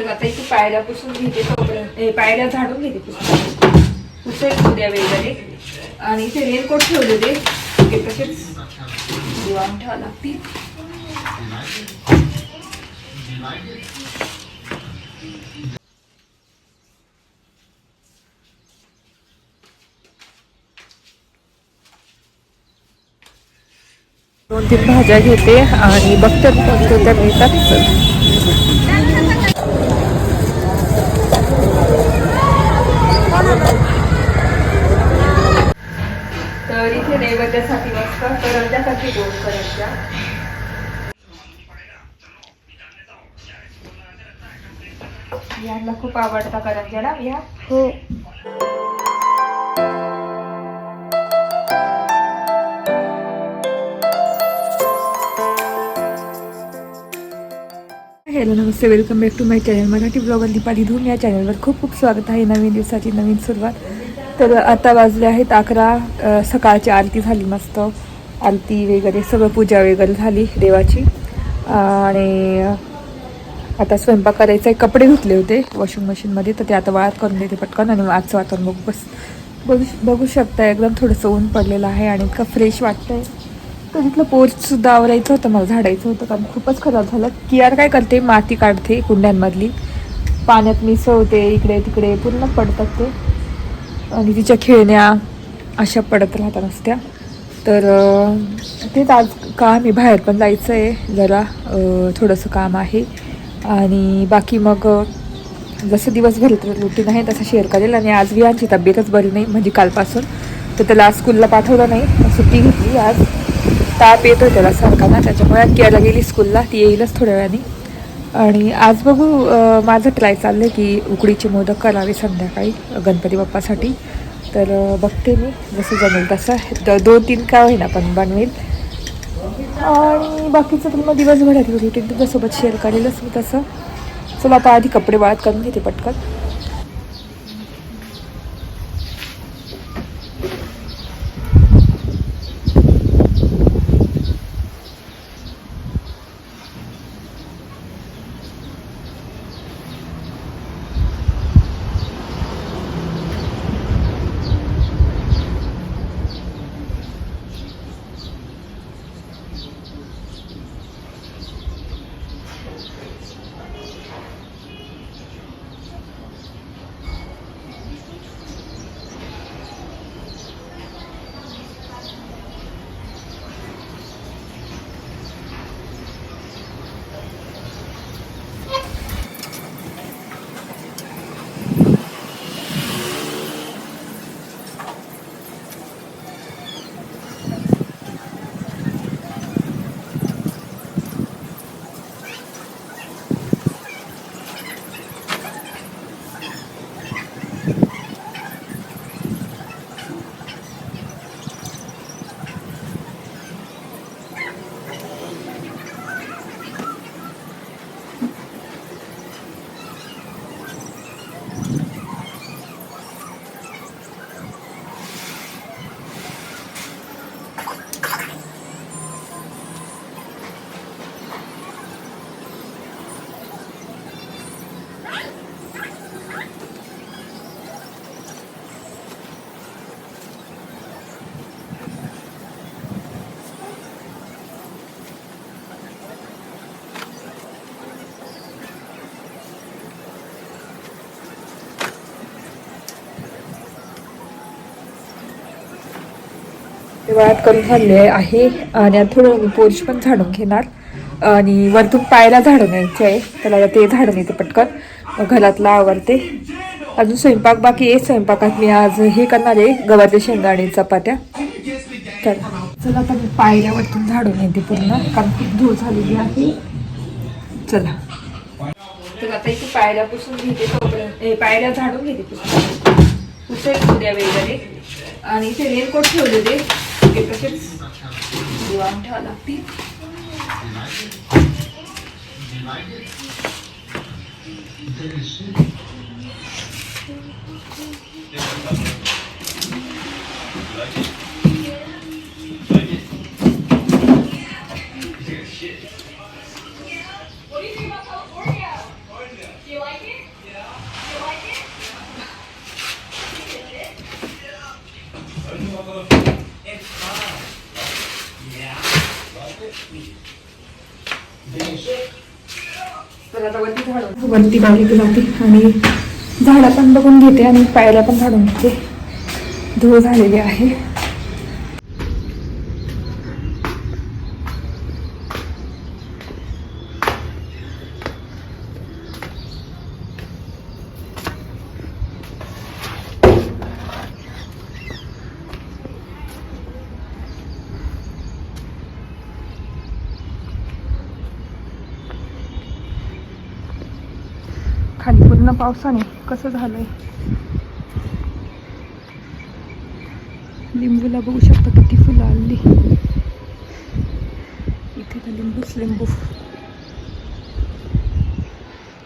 तर आता इथे पायऱ्या पुसून घेते तोपर्यंत. पायऱ्या झाडून घेते पुसून. पुसेल उद्या वगैरे. आणि इथे रेनकोट ठेवले ते तसेच दिवाण ठेवा लागतील. दोन तीन भाज्या घेते आणि बघते बघते त्या मिळतात तर इथे नैवेद्यासाठी मस्त करंजासाठी दोन करंजा यांना खूप आवडता करंजा ना या? हो. Hello Namaste. Welcome back to my channel. Marathi blogger Deepali Dhoom. या चॅनलवर खूप खूप स्वागत आहे. नवीन दिवसाची नवीन सुरुवात. तर आता वाजले आहेत अकरा सकाळची आरती झाली मस्त. आरती वगैरे सगळं पूजा वगैरे झाली देवाची. आणि आता स्वयंपाक करायचा आहे कपडे धुतले होते वॉशिंग मशीनमध्ये तर ते आता वाळत करून देते पटकन आणि आजचं वातावरण बघू बस. बघू बघू शकता एकदम थोडंसं ऊन पडलेलं आहे आणि इतकं फ्रेश वाटतंय. तर तिथलं पोर्चसुद्धा आवरायचं होतं मला झाडायचं होतं कारण खूपच खराब झालं. कियार काय करते माती काढते कुंड्यांमधली. पाण्यात मिसळते इकडे तिकडे पूर्ण पडतात ते. आणि तिच्या खेळण्या अशा पडत राहतात असत्या तर तेच आज काम आहे बाहेर पण जायचं आहे जरा थोडंसं काम आहे. आणि बाकी मग अं, जसं दिवसभर रुटीन आहे तसं शेअर करेल. आणि आज वियांची तब्येतच बरी नाही म्हणजे कालपासून. तर त्याला आज स्कूलला पाठवलं नाही सुट्टी घेतली. आज ताप येतो त्याला सारखा ना त्याच्यामुळे केला गेली स्कूलला ती येईलच थोड्या वेळाने. आणि आज बघू माझं ट्राय चाललं आहे की उकडीचे मोदक करावे संध्याकाळी गणपती बाप्पासाठी. तर बघते मी जसं जमेल तसं. द- दोन तीन काय होईना पण बनवेल. आणि बाकीचं तर मग दिवसभरात रुटीन तुमच्यासोबत शेअर करेलच मी तसं. चला आता आधी कपडे वाळत करून घेते पटकन. वाळत करून झाले आहे आणि आता थोडं मी पोर्च पण झाडून घेणार. आणि वरतून पायला झाडून यायचे आहे. त्याला ते झाडून येते पटकन. मग घरातलं आवरते. अजून स्वयंपाक बाकी आहे. स्वयंपाकात मी आज हे करणार आहे. गव्हाचे शेंगाणे चपात्या. तर चला आता मी पायऱ्या वरतून झाडून येते पूर्ण. कारण खूप धूळ झालेली आहे. चला. तर आता इथे पायऱ्या पुसून घेते पायऱ्या झाडून घेते पुसून. पुसेल उद्या वगैरे आणि इथे रेनकोट ठेवलेले. ते ते तसेच दिवाण ठेवा लागतील Thank you. वरती बाहेर जाते आणि झाडं पण बघून घेते आणि पायऱ्या पण काढून घेते. धूळ झालेली आहे खाली पूर्ण पावसाने कसं झालंय? लिंबूला बघू शकता किती फुलं आली. इथे तर लिंबूच लिंबू.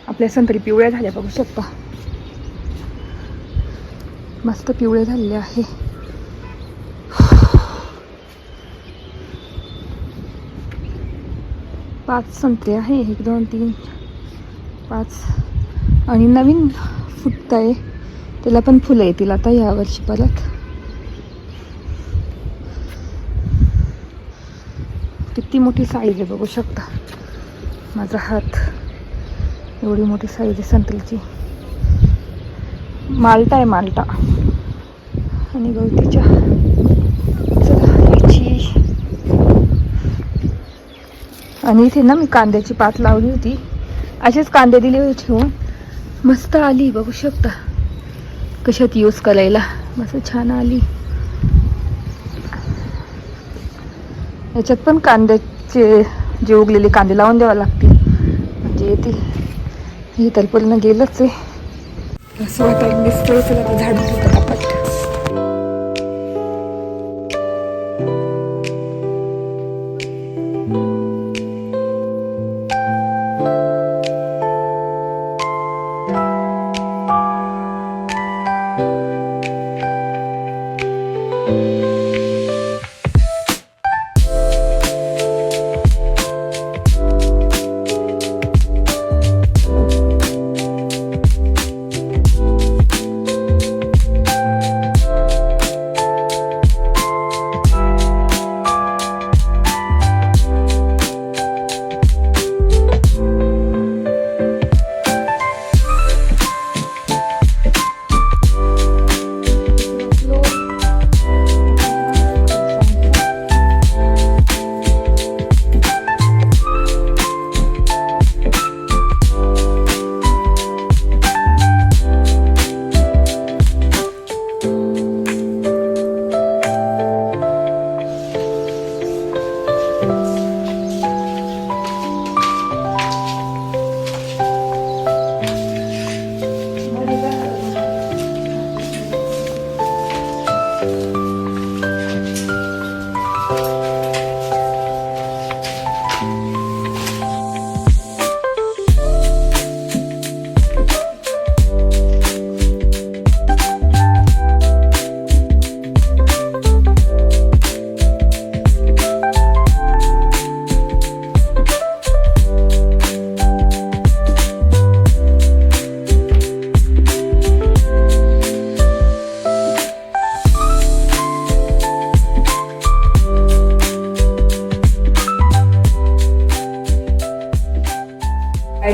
आपल्या संत्री पिवळ्या झाल्या बघू शकता. मस्त पिवळे झालेले आहे. पाच संत्री आहे एक दोन तीन पाच. आणि नवीन फुटत आहे त्याला पण फुलं येतील आता यावर्षी परत. किती मोठी साईज आहे बघू शकता. माझा हात. एवढी मोठी साईज आहे संत्रीची. माल्टा आहे माल्टा. आणि गवतीच्या. आणि इथे ना मी कांद्याची पात लावली होती. असेच कांदे दिले होते ठेवून. मस्त आली बघू शकता. कशात यूज करायला? मस्त छान आली. याच्यात पण कांद्याचे जे उगलेले कांदे लावून द्यावा लागतील. म्हणजे येतील हे तर पूर्ण गेलंच आहे. असं वाटायला मिस झाडून होतं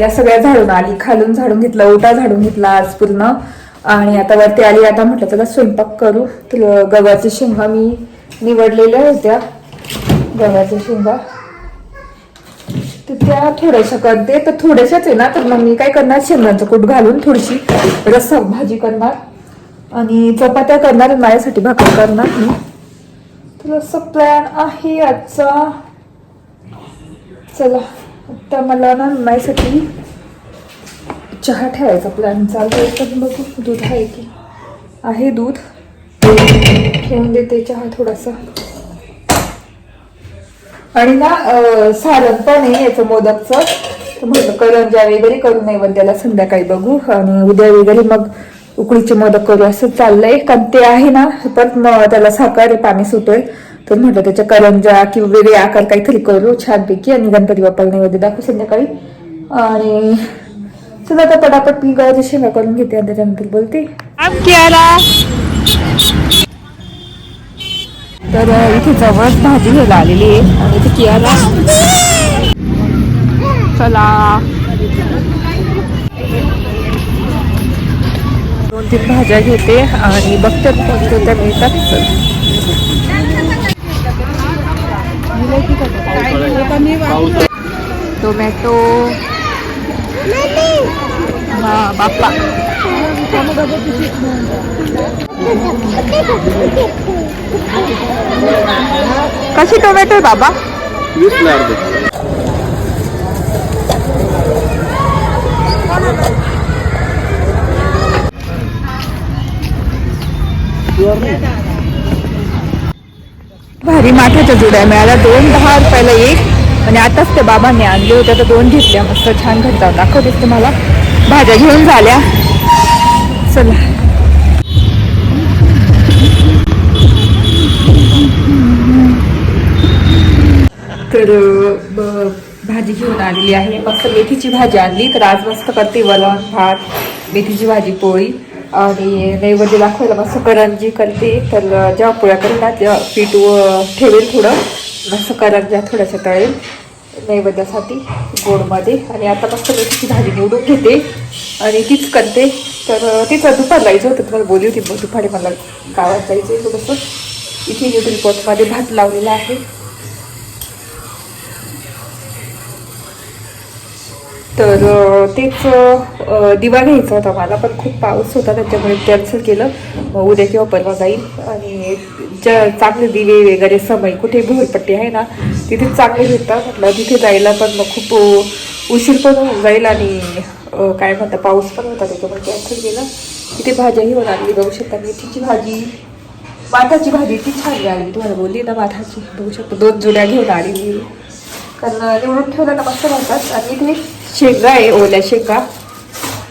आईला सगळ्या झाडून आली खालून झाडून घेतला ओटा झाडून घेतला आज पूर्ण. आणि आता वरती आली आता म्हटलं चला स्वयंपाक करू. तर गव्हाच्या शेंगा मी निवडलेल्या होत्या. गव्हाच्या शेंगा. तर त्या थोड्याशा करते तर थोड्याशाच आहे ना तर मग मी काय करणार? शेंगांचं कूट घालून थोडीशी रस्सा भाजी करणार. आणि चपात्या करणार माझ्यासाठी भाकर करणार मी. तर असं प्लॅन आहे आजचा. चला. आता मला ना माझ्यासाठी चहा ठेवायचा. प्लॅन चालू आहे. तर बघू दूध आहे की? आहे दूध. ठेवून देते चहा थोडासा. आणि ना सारण पण आहे याचं मोदकचं. तर म्हटलं करंजा वगैरे करू नये त्याला संध्याकाळी बघू आणि उद्या वगैरे मग उकडीचे मोदक करू. असं चाललंय. कारण ते आहे ना पण मग त्याला साखर पाणी सुटोय तर म्हटलं त्याच्या करंजा किंवा वेगळे आकार काहीतरी करू छानपैकी. आणि गणपती बाप्पाला नैवेद्य दाखवू संध्याकाळी. आणि चला आता पटापट मी गळाची सेवा करून घेते आणि त्याच्यानंतर बोलते. तर इथे जवळच भाजी घ्यायला आलेली आहे. आणि इथे कियाला चला. दोन तीन भाज्या घेते आणि बघते बघतात त्या मिळतात. टोमॅटो हा बाप्पा कशी टोमॅटो आहे बाबा वीस ला अर्धे भारी माठाच्या जुड्या मिळाल्या. दोन दहा रुपयाला एक. आणि आताच त्या बाबांनी आणले होते. तर दोन घेतल्या. मस्त छान घरी जाऊन दाखवतेस तुम्हाला. भाज्या घेऊन झाल्या. चला. तर भाजी घेऊन आलेली आहे. मस्त मेथीची भाजी आणली. तर आज मस्त करते वरण भात मेथीची भाजी पोळी. आणि नैवेद्य दाखवायला मस्त करंजी करते. तर जेव्हा पोळ्या करेल ना तेव्हा पीठ व- ठेवेल थोडं. मस्त करंज्या थोड्याशा तळेल नैवेद्यासाठी गोडमध्ये. आणि आता मस्त मेथीची भाजी निवडून घेते. आणि तीच करते. तर तिचं दुपार जायचं होतं. तुम्हाला बोलली होती दुपारी मला गावात जायचं आहे थोडंसं इथे न्यूट्री पॉटमध्ये भात लावलेला आहे. तर तेच दिवा घ्यायचा होता मला पण खूप पाऊस होता त्याच्यामुळे कॅन्सल केलं. उद्या किंवा परवा जाईल. आणि ज्या चांगले दिवे वगैरे समय कुठे भोरपट्टी आहे ना तिथे चांगले भेटतात. म्हटलं तिथे जायला पण मग खूप उशीर पण होऊन जाईल आणि काय म्हणता पाऊस पण होता त्याच्यामुळे कॅन्सल केलं. तिथे भाज्याही होणार आणली बघू शकता मेथीची भाजी माठाची भाजी ती छान आली तुम्हाला बोलली ना माठाची बघू शकतो दोन जुड्या घेऊन आलेली कारण निवडून ठेवलं ना मस्त राहतात आणि इथे शेंगा आहे ओल्या शेंगा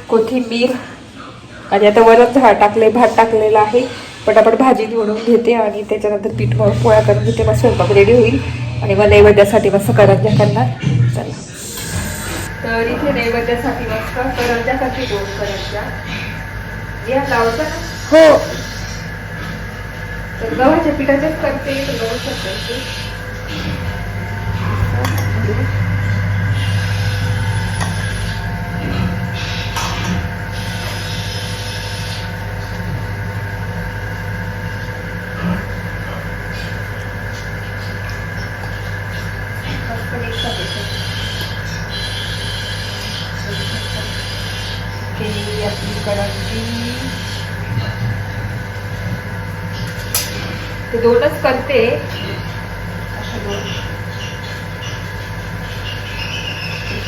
कोथिंबीर. आणि आता वरण झाड टाकले भात टाकलेला आहे. पटापट भाजी निवडून घेते आणि त्याच्यानंतर पीठ पोळ्या करून घेते. मग स्वयंपाक रेडी होईल. आणि मग नैवेद्यासाठी मस्त करंज्या करणार. चला. तर इथे नैवेद्यासाठी मस्त करंज्या करते दोन करंज्या या लावता हो. तर गव्हाच्या पिठाचेच करते तर गव्हाच्याच करते मस्त निघतात याच्यात. केलेली आपली करंजी ते दोनच करते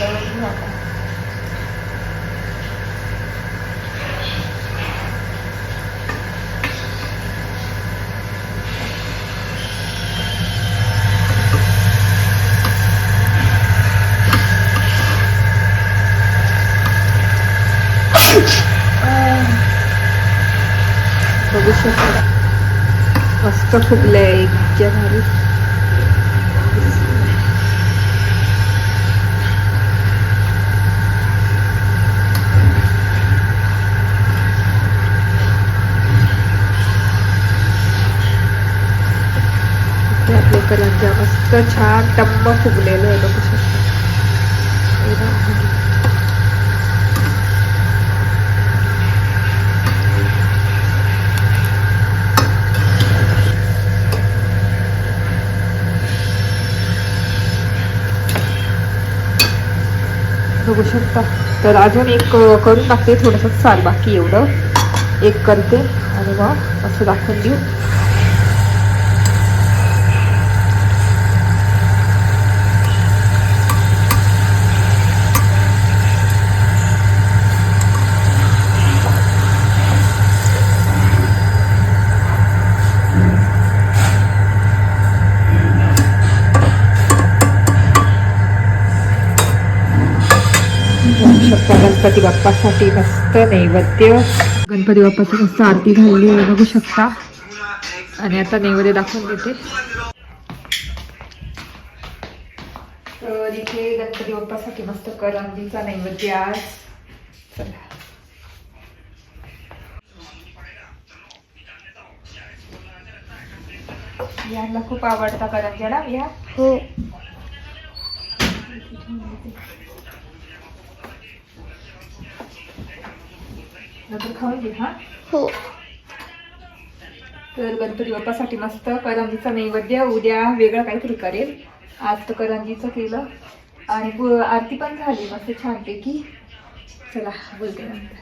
अशा दोन त्याच्यावर घेऊ आता. बघू शकता मस्त फुगलंय इतक्या आपले मस्त छान टम्ब फुगलेलं आहे बघू शकता. बघू शकता. तर अजून एक करून टाकते थोडंसं साल बाकी एवढं. एक करते आणि मग असं दाखवून देऊ बघू शकता गणपती बाप्पासाठी मस्त नैवेद्य. गणपती बाप्पाची मस्त आरती झालेली आहे बघू शकता. आणि आता नैवेद्य दाखवून देते. तर इथे गणपती बाप्पासाठी मस्त करंजीचा नैवेद्य आज. चला. यांना खूप आवडता करंज्या या? हो नंतर खाऊन घे हा? हो. तर गणपती बाप्पासाठी मस्त करंजीचा नैवेद्य उद्या वेगळं काहीतरी करेल. आज तर करंजीचं केलं. आणि आरती पण झाली मस्त छानपैकी. चला बोलते नंतर.